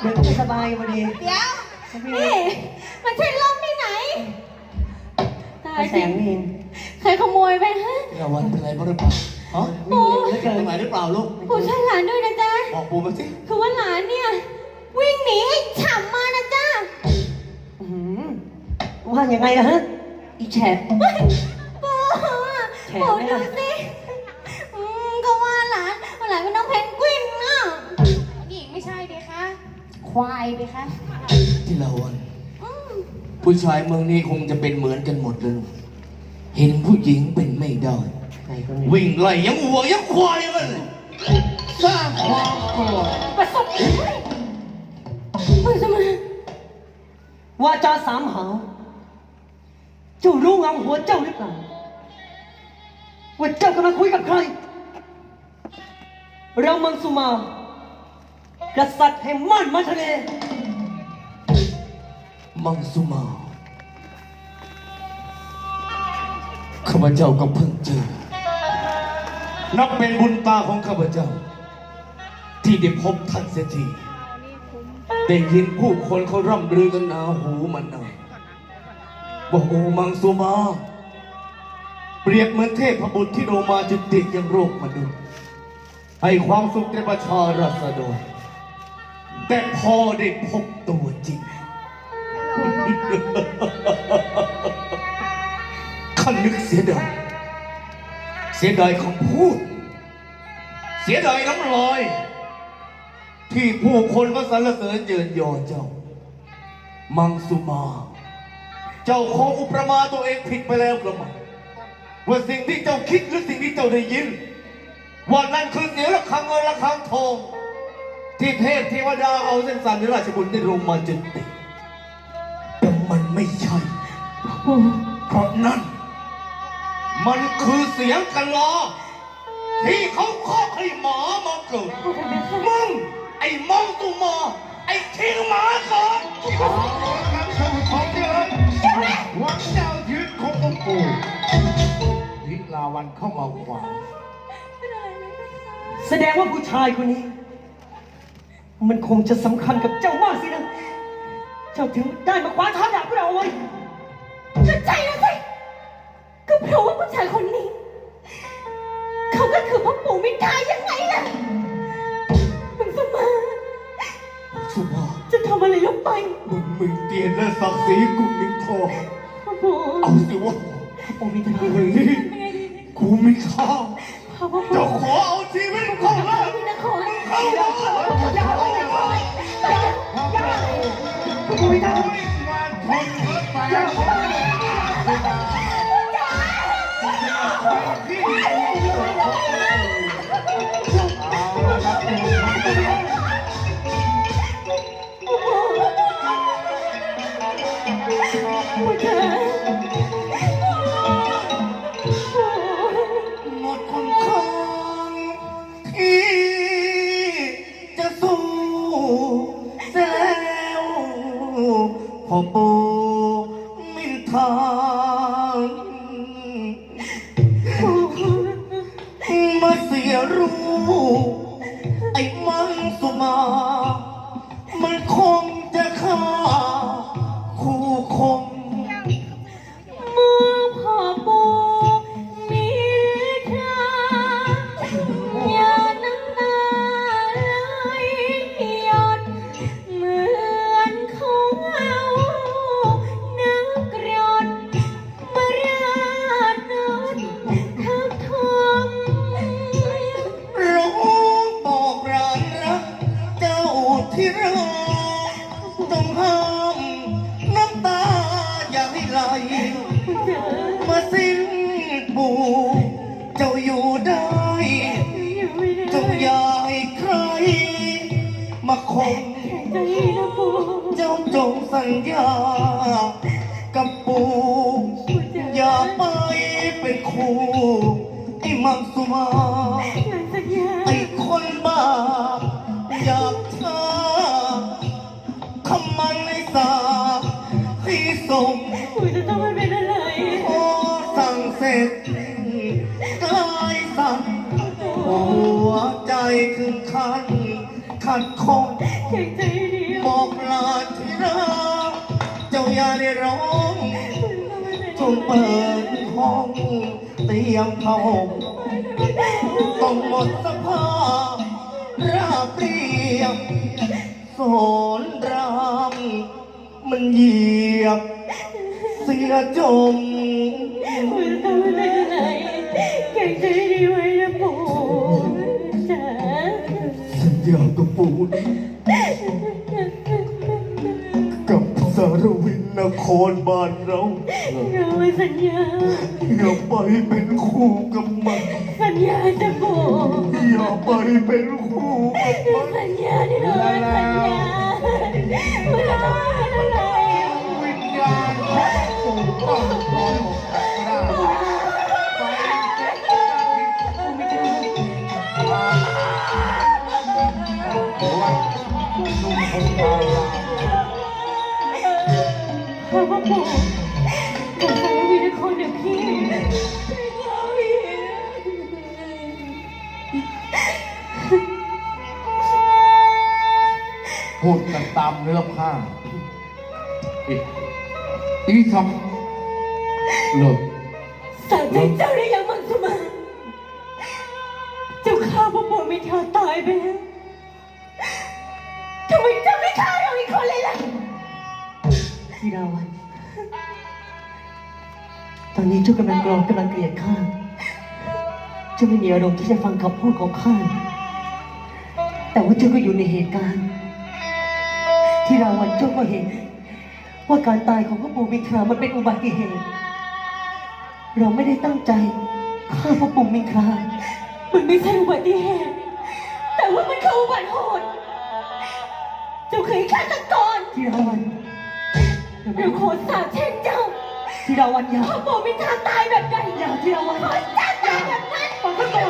เดี๋ยวก็ไม่สบายพอดี เดี๋ยว นี่ มันใช่ล่มที่ไหน ตายแสจริงงนี่เองใครขโมยไปฮะเาวันเป็นไรบ้างหรือเปล่าฮะวิ่งเร็วเหลือเกิเป็นนไรหรือเปล่าลูก ปู่ช่วยหลานด้วยนะจ๊ะ บอกปู่มาสิคือว่าหลานเนี่ย วิ่งหนีไอ้ฉ่ำมานะจ๊ะอื้อหือว่ายังไงล่ะฮะ อีแฉะปู่แฉะปู่ไหมดูล่ะสิอืมก็ว่าหลานว่าหลานเป็นน้องเพนกวินน่ ควายดิคะที่เราวันอืมผู้ชายเมืองนี้คงจะเป็นเหมือนกันหมดเลยลูกเห็นผู้หญิงเป็นไม่ได้ใครคนนี้วิ่งไล่ยังวัวยังควายกันเลยสร้างความโกรธประสบมึงจะมาว่าจาสามหาวเจ้ารู้เงาหัวเจ้าหรือเปล่าว่าเจ้ากำลังคุยกับใคร เราเมืองสุมา กษัตริย์แห่งม่านมาทะเลมังสุมาข้าพเจ้าก็เพิ่งเจอ นับเป็นบุญตาของข้าพเจ้า ที่ได้พบท่านเสียทีได้ยินผู้คนเขาร่ำลือกันหนาหูมันนาบอกโอมังสุมา เปรียบเหมือนเทพบุตรที่โรมาจุติยังโรคมนุษย์ให้ความสุขแก่ประชาราษฎร แต่พอได้พบตัวจริง ข้านึกเสียดาย เสียดายคำพูด เสียดายน้ำลอย ที่ผู้คนก็สรรเสริญเยินยอเจ้า มังสุมา เจ้าของอุปมาตัวเองผิดไปแล้วกระมังว่าสิ่งที่เจ้าคิดหรือสิ่งที่เจ้าได้ยินว่านั่นคือเสียงระฆังเงินระฆังทอง ที่เทพเทวดาเอาเส้นสันในราชบุตรได้ลงมาจุติแต่มันไม่ใช่เพราะนั่น มันคือเสียงกันลอที่เขาเคาะให้หมามาเกิดมึง ไอ้มองตุมาไอ้ทิ้งหมาเกิดเอาละครับท่านผู้ชมที่รักหวังเจ้ายืดขององค์ปู่ลิลาวันเข้ามาขวางแสดงว่าผู้ชายคนนี้ มันคงจะสำคัญกับเจ้ามากสินะ เจ้าถึงได้มาคว้าท้าดาบพวกเราเอาไว้ก็ใจนะสิก็เพราะว่าผู้ชายคนนี้ เขาก็คือพ่อปู่มิตรายยังไงล่ะมึงจะมาสุมาจะทำอะไรลงไปมึงมึงเตียนและศักดิ์ศรีกูมิทองพ่อปู่เอาสิวะโอ้มีทนายเฮ้ยกูมีข้าวพ่อปู่จะขอเอาชีวิตของเรา พี่นครเข้ามาอย่าเอาเลย โสียรู้ ไอ้มังสุมา มันคงจะฆ่าคู่คง มาสิ้นปูเจ้าอยู่ได้จ้าอย่าให้ใคร มาคงใจนะปูเจ้าจงสัญญา กับปูอย่าไปเป็นคู่ไอ้มังสุมา ไอ้คนบ้า อยากท้าคำมันในสาให้ส่ง เสร็จกายสั่นหัวใจถึงขั้นขัดข้องบอกลาที่รักเจ้าอย่าได้ร้องจงเปิดห้องเตรียมผ้าห่มต้องหมดสภาพราบเรียบสอนรามมันเหยียบ เสียจม สัญญากับปู่นะกับสารวินนครบ้านเราเราไม่สัญญาอย่าไปเป็นคู่กับมันสัญญาจะปู่อย่าไปเป็นคู่กับมันสัญญาที่เราสัญญาไม่ต้องเป็นอะไรวิญญาณของปู่ต้อ นุ่มคงตาลาขอพ่อปู่กับสารวินคนเดียวพี่พูดกันตามเนื้อผ้าอีทำเลิกสาใจเจ้าได้ยังมังสมาเจ้าฆ่าพ่อปู่ไม่เท่าตายไปแล้ว ฆ่าเราอีกคนเลยล่ะที่ราวัน ตอนนี้เจ้ากำลังกรองกำลังเกลียดข้าเจ้าไม่มีอารมณ์ที่จะฟังคำพูดของข้า แต่ว่าเจ้าก็อยู่ในเหตุการณ์ ที่ราวันเจ้าก็เห็น ว่าการตายของพระปู่มิตรามันเป็นอุบัติเหตุ เราไม่ได้ตั้งใจฆ่าพระปู่มิตรามันไม่ใช่อุบัติเหตุ แต่ว่ามันคืออุบัติโหด จะาคือฆาตกรจิราวันหรือโคตรสาเช่นเจ้าจิราวันอย่าพ่อปู่มิชาตายแบบไหนอย่าจิราวันขอ้เจ้าตายแบบนั้นข้าก่